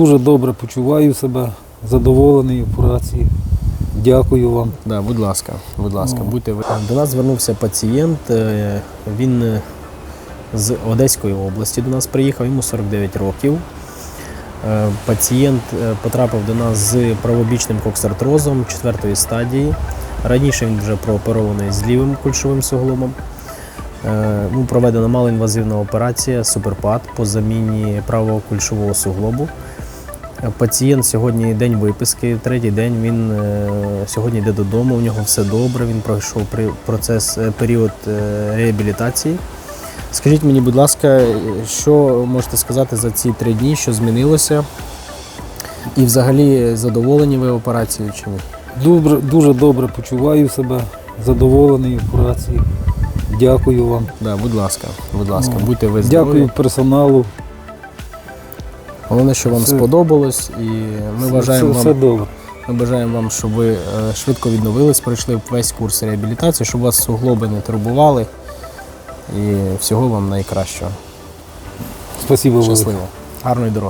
Дуже добре почуваю себе, задоволений операцією. Дякую вам. Да, будь ласка, будь ласка, Ну. будьте ви. До нас звернувся пацієнт. е, Він е, з Одеської області до нас приїхав, йому 49 років. Е, Пацієнт потрапив до нас з правобічним коксартрозом четвертої стадії. Раніше він вже прооперований з лівим кульшовим суглобом. Йому проведена малоінвазивна операція суперпад по заміні правого кульшового суглобу. Пацієнт сьогодні день виписки, третій день він е, сьогодні йде додому, у нього все добре, він пройшов процес, е, період е, реабілітації. Скажіть мені, будь ласка, що можете сказати за ці три дні, що змінилося? І взагалі задоволені ви операцією чи ні? Добре, дуже добре почуваю себе, задоволений операцією. Дякую вам. Да, будь ласка, будь ласка, Ну, будьте ви здорові. Дякую персоналу. Головне, що вам Все- сподобалось, і ми Все- бажаємо все, вам добре. Ми бажаємо вам, щоб ви е, швидко відновились, пройшли весь курс реабілітації, щоб вас суглоби не турбували. І всього вам найкращого. Спасибо велике. Щасливо. Гарної дороги.